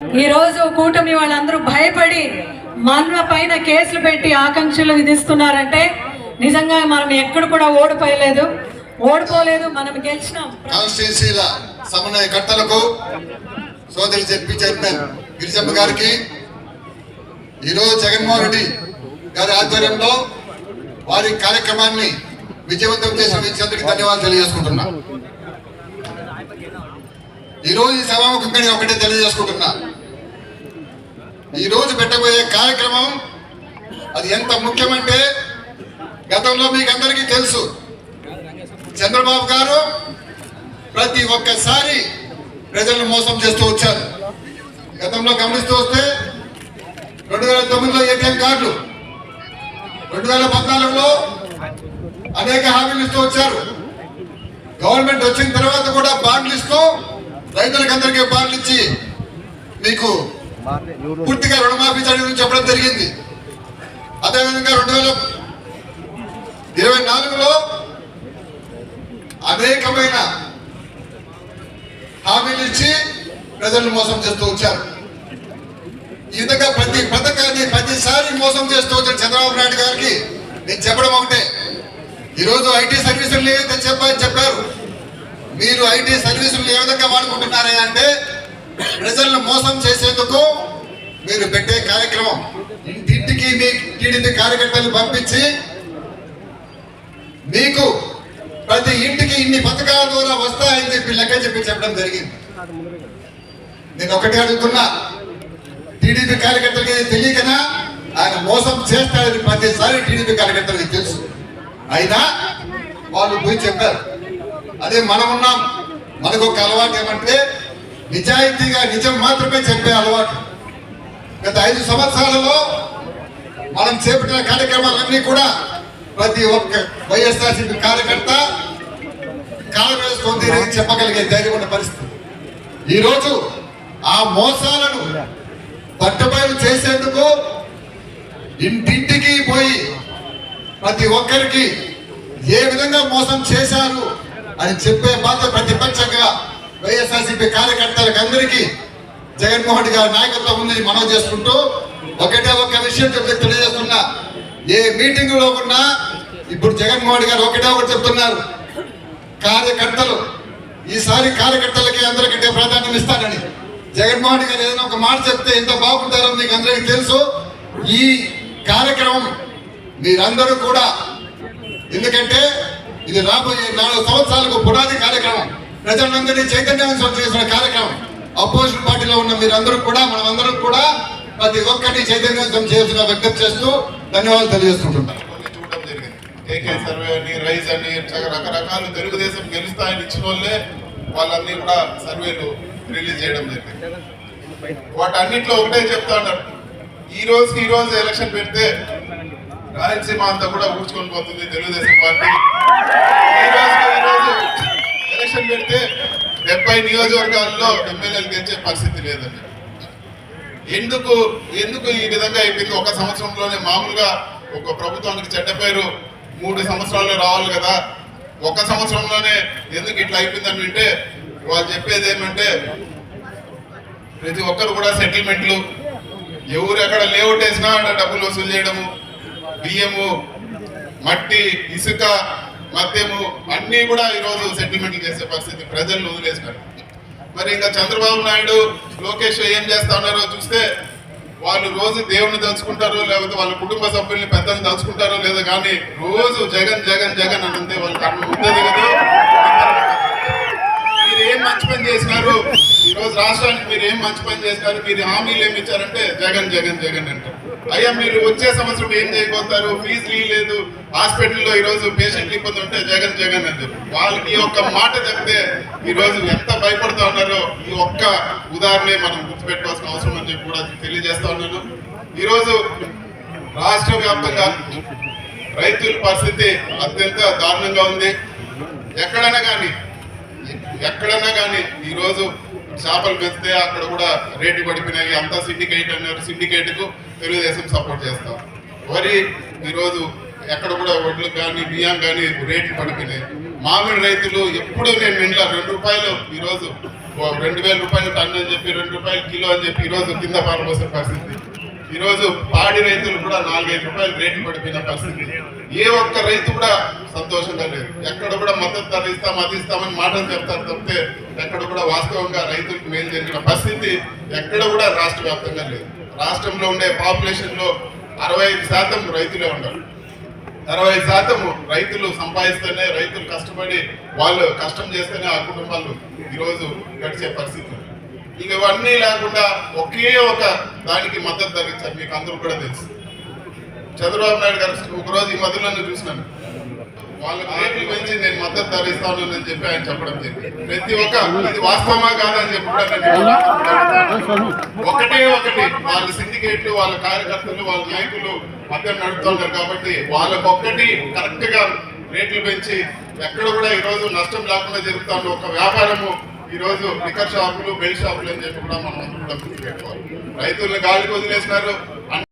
ఈ రోజు కూటమి వాళ్ళందరూ భయపడి మన పైన కేసులు పెట్టి ఆకాంక్షలు విధిస్తున్నారంటే నిజంగా మనం ఎక్కడ కూడా ఓడిపోయలేదు. ఓడిపోలేదు మనం గెలిచినాం. సమన్వయ సమన్వయకర్తలకు సోదరి జెడ్పీ చైర్మన్ గిరిజమ్మ గారికి ఈరోజు జగన్మోహన్ రెడ్డి గారి ఆధ్వర్యంలో వారి కార్యక్రమాన్ని విజయవంతం చేసిన ఇచ్చేందుకు ధన్యవాదాలు తెలియజేసుకుంటున్నా. ఈరోజు ఈ సభాముఖంగా ఒకటే తెలియజేసుకుంటున్నా. ఈరోజు పెట్టబోయే కార్యక్రమం అది ఎంత ముఖ్యమంటే గతంలో మీకు అందరికీ తెలుసు. చంద్రబాబు గారు ప్రతి ఒక్కసారి ప్రజలను మోసం చేస్తూ వచ్చారు. గతంలో గమనిస్తూ వస్తే రెండు వేల తొమ్మిదిలో ఏటీఎం కార్డులు రెండు వేల పద్నాలుగులో అనేక హామీలు ఇస్తూ వచ్చారు. గవర్నమెంట్ వచ్చిన తర్వాత కూడా బాండ్లు ఇస్తూ రైతులకు అందరికీ బాండ్లు ఇచ్చి మీకు పూర్తిగా రుణమాఫీ చేయడం చెప్పడం జరిగింది. అదేవిధంగా రెండు వేల ఇరవై నాలుగులో అనేకమైన హామీలు ఇచ్చి ప్రజలను మోసం చేస్తూ వచ్చారు. ఈ విధంగా ప్రతి పథకాన్ని ప్రతిసారి మోసం చేస్తూ వచ్చారు చంద్రబాబు నాయుడు గారికి నేను చెప్పడం ఒకటే. ఈరోజు ఐటీ సర్వీసులు ఏదైతే చెప్పని చెప్పారు? మీరు ఐటీ సర్వీసులు ఏ విధంగా వాడుకుంటున్నారా అంటే ప్రజలను మోసం చేసేందుకు మీరు పెట్టే కార్యక్రమం. ఇంటింటికి మీ టీడీపీ కార్యకర్తలు పంపించి మీకు ప్రతి ఇంటికి ఇన్ని పథకాల ద్వారా వస్తాయని చెప్పి లెక్క చెప్పి చెప్పడం జరిగింది. నేను ఒకటే అడుగుతున్నా. టీడీపీ కార్యకర్తలకి తెలియకనా? ఆయన మోసం చేస్తాడని ప్రతిసారి టీడీపీ కార్యకర్తలకి తెలుసు. అయినా వాళ్ళు పోయి చెప్పారు. అదే మనం ఉన్నాం. మనకు ఒక అలవాటు ఏమంటే నిజాయితీగా నిజం మాత్రమే చెప్పే అలవాటు. గత ఐదు సంవత్సరాలలో మనం చేపట్టిన కార్యక్రమాలన్నీ కూడా ప్రతి ఒక్క వైఎస్ఆర్సీపీ కార్యకర్త కాంగ్రెస్ వేసుకొని చెప్పగలిగే ధైర్యం ఉన్న పరిస్థితి. ఈరోజు ఆ మోసాలను పట్టుబయలు చేసేందుకు ఇంటింటికి పోయి ప్రతి ఒక్కరికి ఏ విధంగా మోసం చేశారు అని చెప్పే బాధ్యత ప్రతిపక్షంగా వైఎస్ఆర్సీపీ కార్యకర్తలకు అందరికీ జగన్మోహన్ రెడ్డి గారి నాయకత్వం ఉందని మనం చేసుకుంటూ ఒకటే ఒక విషయం చెప్తే తెలియజేస్తున్నా. ఏ మీటింగ్లో ఇప్పుడు జగన్మోహన్ రెడ్డి గారు ఒకటే ఒకటి చెప్తున్నారు. కార్యకర్తలు ఈసారి కార్యకర్తలకి అందరికంటే ప్రాధాన్యం ఇస్తానని. జగన్మోహన్ రెడ్డి గారు ఏదైనా ఒక మాట చెప్తే ఎంత బాగుంటారో మీకు అందరికీ తెలుసు. ఈ కార్యక్రమం మీరందరూ కూడా ఎందుకంటే ఇది రాబోయే నాలుగు సంవత్సరాలకు పునాది కార్యక్రమం. ప్రజలందరినీ చైతన్యవంతం చేసిన కార్యక్రమం. అపోజిషన్ పార్టీలో ఉన్న మీరందరూ కూడా మనమందరం కూడా ప్రతి ఒక్కటి చైతన్యవంతం చేసిన విజ్ఞప్తి చేస్తూ ధన్యవాదాలు తెలియజేసుకుంటున్నాను కొన్ని చూడడం సర్వే అని రైజ్ అని రకరకాలు తెలుగుదేశం గెలుస్తాయని ఇచ్చిన వాళ్ళే వాళ్ళన్నీ కూడా సర్వేలు రిలీజ్ చేయడం జరిగింది. వాటన్నిట్లో ఒకటే చెప్తా ఉన్నారు ఈ రోజు ఈ రోజు ఎలక్షన్ పెడితే రాయలసీమ అంతా కూడా ఊడ్చుకొని పోతుంది తెలుగుదేశం పార్టీ. ముప్పై నియోజకవర్గాల్లో ఎమ్మెల్యేలు గెలిచే పరిస్థితి లేదండి. ఎందుకు ఎందుకు ఈ విధంగా అయిపోయింది? ఒక సంవత్సరంలోనే మామూలుగా ఒక ప్రభుత్వానికి చెడ్డ పేరు మూడు సంవత్సరాలు రావాలి కదా. ఒక సంవత్సరంలోనే ఎందుకు ఇట్లా అయిపోయిందని అంటే వాళ్ళు చెప్పేది ఏమంటే ప్రతి ఒక్కరు కూడా సెటిల్మెంట్లు ఎవరు ఎక్కడ లేఅవుట్ వేసినా డబ్బులు వసూలు చేయడము బియ్యము మట్టి ఇసుక మద్యము అన్నీ కూడా ఈరోజు సెటిల్మెంట్ చేసే పరిస్థితి ప్రజలు వదిలేసినారు మరి ఇంకా చంద్రబాబు నాయుడు లోకేష్ ఏం చేస్తా ఉన్నారో చూస్తే వాళ్ళు రోజు దేవుని తలుచుకుంటారో లేకపోతే వాళ్ళ కుటుంబ సభ్యుల్ని పెద్దలు తలుచుకుంటారో లేదో కానీ రోజు జగన్ జగన్ జగన్ అని అంతే వాళ్ళ కన్ను ఉంటుంది కదా. మీరు ఏం మంచి పని చేసినారు? ఈరోజు రాష్ట్రానికి మీరు ఏం మంచి పని చేసినారు? మీరు హామీలు ఏమి ఇచ్చారంటే జగన్ జగన్ జగన్ అంటారు. అయ్యా మీరు వచ్చే సంవత్సరం ఏం చేయబోతారు? ఫీజు లేదు హాస్పిటల్లో ఈరోజు పేషెంట్లు ఇబ్బంది ఉంటే జగన్ జగన్ అని చెప్పి వాళ్ళకి ఈ ఒక్క మాట చెప్తే ఈరోజు ఎంత భయపడుతూ ఉన్నారో ఈ ఒక్క ఉదాహరణే మనం గుర్తుపెట్టుకోవాల్సిన అవసరం అని చెప్పి కూడా తెలియజేస్తా ఉన్నాను. ఈరోజు రాష్ట్ర వ్యాప్తంగా రైతుల పరిస్థితి అత్యంత దారుణంగా ఉంది. ఎక్కడైనా కానీ ఎక్కడన్నా కానీ ఈరోజు చేపలు పెంచితే అక్కడ కూడా రేట్లు పడిపోయినాయి. అంతా సిండికేట్ అన్నారు. సిండికేట్కు తెలుగుదేశం సపోర్ట్ చేస్తాం. వరి ఈరోజు ఎక్కడ కూడా వడ్లు కానీ బియ్యం కానీ రేట్లు పడిపోయినాయి. మామిడి రైతులు ఎప్పుడు నేను నిండా రెండు రూపాయలు ఈరోజు రెండు వేల రూపాయలు టన్ అని చెప్పి రెండు రూపాయలు కిలో అని చెప్పి ఈ రోజు కింద పారబోసే పరిస్థితి. ఈరోజు పాడి రైతులు కూడా నాలుగైదు రూపాయలు రేట్లు పడిపోయిన పరిస్థితి. ఏ ఒక్క రైతు కూడా సంతోషంగా లేదు. ఎక్కడ కూడా మద్దతు ధర ఇస్తాం అది ఇస్తామని మాటలు చెప్తారు తప్పితే ఎక్కడ కూడా వాస్తవంగా రైతులకు మేలు జరిగిన పరిస్థితి ఎక్కడ కూడా రాష్ట్ర వ్యాప్తంగా లేదు. రాష్ట్రంలో ఉండే పాపులేషన్లో అరవై ఐదు శాతం రైతులే ఉన్నారు. అరవై శాతం రైతులు సంపాదిస్తేనే రైతులు కష్టపడి వాళ్ళు కష్టం చేస్తేనే ఆ కుటుంబాలు ఈరోజు గడిచే పరిస్థితి. ఇక ఇవన్నీ లేకుండా ఒకే ఒక దానికి మద్దతు ధరించారు. మీకు అందరూ కూడా తెలుసు. చంద్రబాబు నాయుడు గారు ఒకరోజు ఈ మధ్యలో చూసినాను. వాళ్ళకి రేట్లు పెంచి నేను మద్దతు ధర ఇస్తాను అని చెప్పి ఆయన చెప్పడం జరిగింది. ప్రతి ఒక్క ఇది వాస్తవమా కాదని చెప్పి కూడా నేను చెప్తున్నాను. ఒకటే ఒకటి. వాళ్ళ సిండికేట్లు వాళ్ళ కార్యకర్తలు వాళ్ళ నాయకులు మధ్య నడుపుతుంటారు కాబట్టి వాళ్ళకొక్కటి కరెక్ట్గా రేట్లు పెంచి ఎక్కడ కూడా ఈ రోజు నష్టం లేకుండా జరుగుతున్న ఒక వ్యాపారము ఈ రోజు లిక్కర్ షాపులు బెల్ షాపులు అని చెప్పి కూడా మనం అందరం కూడా రైతులను గాలికి వదిలేసినారు